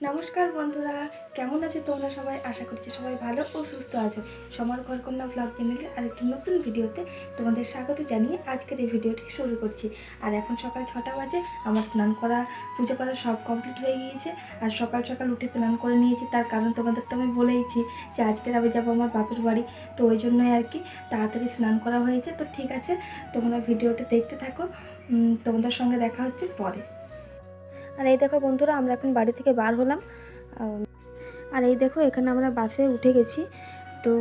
নমস্কার বন্ধুরা, কেমন আছো তোমরা সবাই? আশা করছি সবাই ভালো ও সুস্থ আছো। সমার ঘর কন্যা ব্লগ চ্যানেলে আরেকটি নতুন ভিডিওতে তোমাদের স্বাগত জানিয়ে আজকের এই ভিডিওটি শুরু করছি। আর এখন সকাল ছটা বাজে, আমার স্নান করা, পুজো করা সব কমপ্লিট হয়ে গিয়েছে। আর সকাল সকাল উঠে স্নান করে নিয়েছি, তার কারণ তোমাদের তো আমি বলেইছি যে আজকের আমি যাব আমার বাপের বাড়ি। তো ওই জন্যই আর কি তাড়াতাড়ি স্নান করা হয়েছে। তো ঠিক আছে, তোমরা ভিডিওটা দেখতে থাকো। তোমাদের সঙ্গে দেখা হচ্ছে পরে। আর এই দেখো বন্ধুরা, আমরা এখন বাড়ি থেকে বার হলাম। আর এই দেখো, এখানে আমরা বাসে উঠে গেছি। তো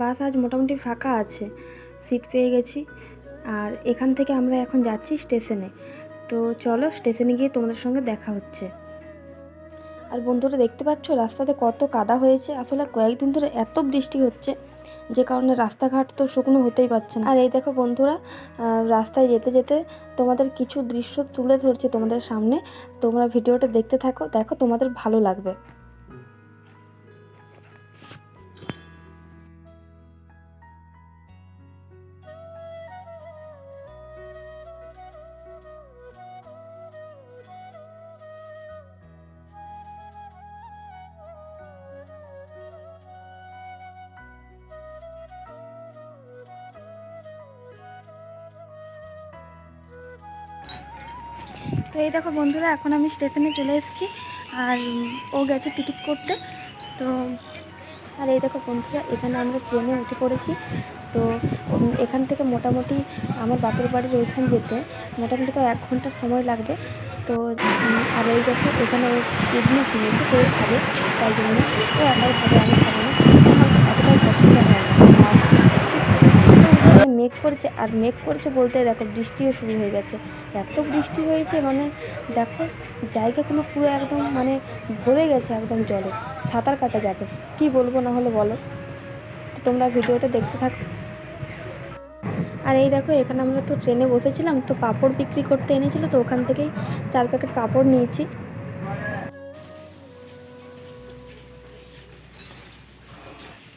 বাস আজ মোটামুটি ফাঁকা আছে, সিট পেয়ে গেছি। আর এখান থেকে আমরা এখন যাচ্ছি স্টেশনে। তো চলো, স্টেশনে গিয়ে তোমাদের সঙ্গে দেখা হচ্ছে। আর বন্ধুরা দেখতে পাচ্ছ, রাস্তাতে কত কাদা হয়েছে। আসলে কয়েকদিন ধরে এত বৃষ্টি হচ্ছে, যে কারণে রাস্তাঘাট তো শুকনো হতেই পারছে না। আর এই দেখো বন্ধুরা রাস্তায় যেতে যেতে তোমাদের কিছু দৃশ্য তুলে ধরছে তোমাদের সামনে। তোমরা ভিডিওটা দেখতে থাকো, দেখো তোমাদের ভালো লাগবে। তো এই দেখো বন্ধুরা, এখন আমি স্টেশনে চলে এসেছি আর ও গেছে টিকিট করতে। তো আর এই দেখো বন্ধুরা, এখানে আমরা ট্রেনে উঠে পড়েছি। তো এখান থেকে মোটামুটি আমার বাপের বাড়ির ওইখান যেতে মোটামুটি তো এক ঘণ্টার সময় লাগবে। তো আর এই দেখো এখানে ও ইডলি কিনেছে ও খাবে, তাই জন্য ও একাই খাবে, আমি খাব না। আমার পছন্দ হয় না। মেঘ করেছে আর মেঘ করেছে বলতে দেখো বৃষ্টিও শুরু হয়ে গেছে। এত বৃষ্টি হয়েছে মানে দেখো জায়গাগুলো পুরো একদম মানে ভরে গেছে একদম জলে। সাঁতার কাটা যাবে। কি বলব না হলে বলো? তোমরা ভিডিওটা দেখতে থাকো। আর এই দেখো এখানে আমরা তো ট্রেনে বসেছিলাম, তো পাঁপড় বিক্রি করতে এনেছিল, তো ওখান থেকেই চার প্যাকেট পাঁপড় নিয়েছি।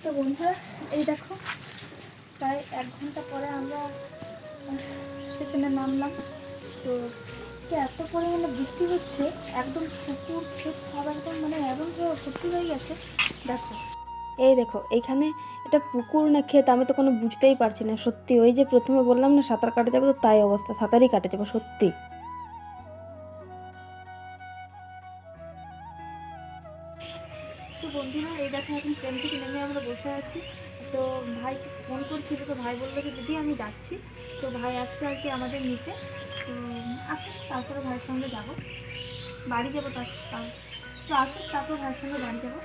তো বন্ধুরা, এই দেখো প্রায় এক ঘণ্টা পরে আমরা স্টেশনে নামলাম। তো এত পরিমাণে বৃষ্টি হচ্ছে, একদম পুকুর ছেপ সব একদম মানে এমন ভাবে ভর্তি হয়ে গেছে। দেখো, এই দেখো, এইখানে এটা পুকুর না ক্ষেত, আমি তো কোনো বুঝতেই পারছি না, সত্যি। ওই যে প্রথমে বললাম না, সাঁতার কাটে যাব, তো তাই অবস্থা, সাঁতারই কাটে যাব, সত্যি। তো বন্ধুরা, এই দেখো এখন ট্রেন থেকে নেমে আমরা বসে আছি। তো ভাই ফোন করছিল, তো ভাই বলল যে, দিদি, আমি যাচ্ছি। তো ভাই আসছে আর কি আমাদের নিতে। তো আসুন তারপরে ভাইয়ের সঙ্গে যাব। বাড়ি যাব তার তো আসুন তারপর ভাইয়ের সঙ্গে বাড়ি যাব।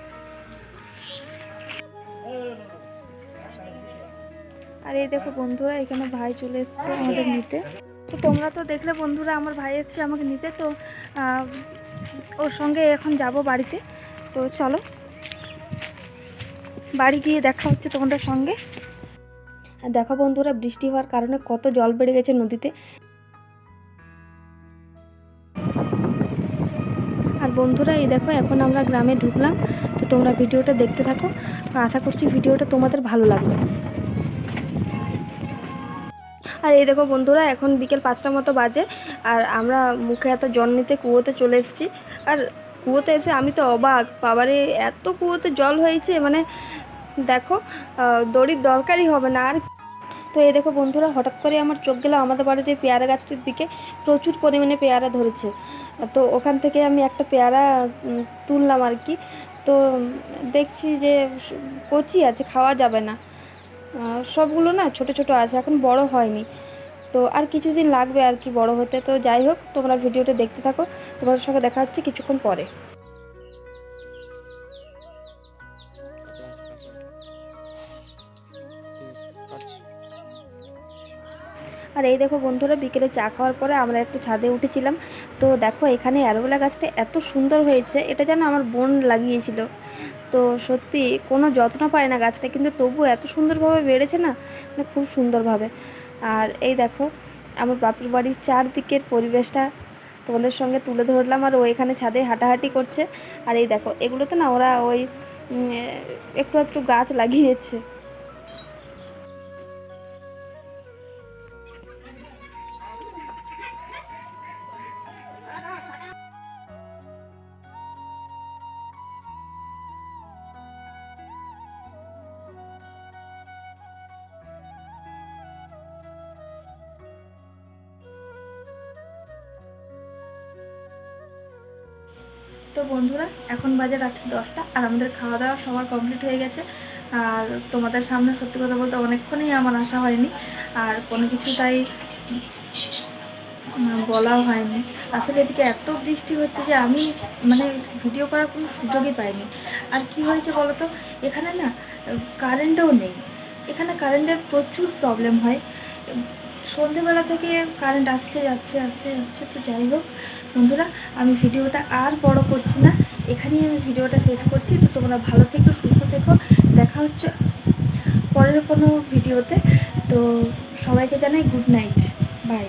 আর এই দেখো বন্ধুরা, এখানে ভাই চলে এসছে আমাদের নিতে। তো তোমরা তো দেখলে বন্ধুরা, আমার ভাই এসছে আমাকে নিতে। তো ওর সঙ্গে এখন যাব বাড়িতে। তো চলো। বাড়ি গিয়ে দেখা হচ্ছে তোমাদের সঙ্গে। আর দেখো বন্ধুরা, বৃষ্টি হওয়ার কারণে কত জল বেড়ে গেছে নদীতে। আর বন্ধুরা, এই দেখো, এখন আমরা গ্রামে ঢুকলাম। তো তোমরা ভিডিওটা দেখতে থাকো। আশা করছি ভিডিওটা তোমাদের ভালো লাগবে। আর এই দেখো বন্ধুরা, এখন বিকেল পাঁচটা মতো বাজে। আর আমরা মুখে এত জল নিতে কুয়োতে চলে এসেছি। আর কুয়োতে এসে আমি তো অবাক। বাবারে, এত কুয়োতে জল হয়েছে মানে দেখো দড়ির দরকারই হবে না আর তো এই দেখো বন্ধুরা, হঠাৎ করে আমার চোখ গেল আমাদের এই পেয়ারা গাছটির দিকে। প্রচুর পরিমাণে পেয়ারা ধরেছে। তো ওখান থেকে আমি একটা পেয়ারা তুললাম আর কি। তো দেখছি যে কচি আছে, খাওয়া যাবে না। সবগুলো না ছোট ছোট আছে, এখন বড় হয়নি। তো আর কিছুদিন লাগবে আর কি বড় হতে। তো যাই হোক, তোমরা ভিডিওটা দেখতে থাকো। তোমাদের সঙ্গে দেখা হচ্ছে কিছুক্ষণ পরে। আর এই দেখো বন্ধুরা, বিকেলে চা খাওয়ার পরে আমরা একটু ছাদে উঠেছিলাম। তো দেখো এখানে অ্যালোভেরা গাছটা এত সুন্দর হয়েছে, এটা যেন আমার বোন লাগিয়েছিল। তো সত্যি কোনো যত্ন পায় না গাছটা, কিন্তু তবু এত সুন্দরভাবে বেড়েছে না মানে খুব সুন্দরভাবে। আর এই দেখো, আমার বাপের বাড়ির চারদিকের পরিবেশটা তোমাদের সঙ্গে তুলে ধরলাম, আর ও এখানে ছাদে হাঁটাহাঁটি করছে। আর এই দেখো, এগুলোতে না ওরা ওই একটু একটু গাছ লাগিয়েছে। তো বন্ধুরা, এখন বাজে রাত্রি দশটা আর আমাদের খাওয়া দাওয়া সবার কমপ্লিট হয়ে গেছে। আর তোমাদের সামনে সত্যি কথা বলতে অনেকক্ষণই আমার আসা হয়নি। আর কোনো কিছু তাই বলাও হয়নি। আসলে এদিকে এত বৃষ্টি হচ্ছে যে আমি মানে ভিডিও করার কোনো সুযোগই পাইনি। আর কি হয়েছে বলো তো এখানে না কারেন্টও নেই। এখানে কারেন্টের প্রচুর প্রবলেম হয়। সন্ধেবেলা থেকে কারেন্ট আসছে, যাচ্ছে আসছে, যাচ্ছে, তো যাই হোক। বন্ধুরা, আমি ভিডিওটা আর বড় করছি না। এখানেই আমি ভিডিওটা শেষ করছি। তো তোমরা ভালো থেকো, সুস্থ থেকো। দেখা হচ্ছে পরের কোনো ভিডিওতে। তো সবাইকে জানাই গুড নাইট। বাই।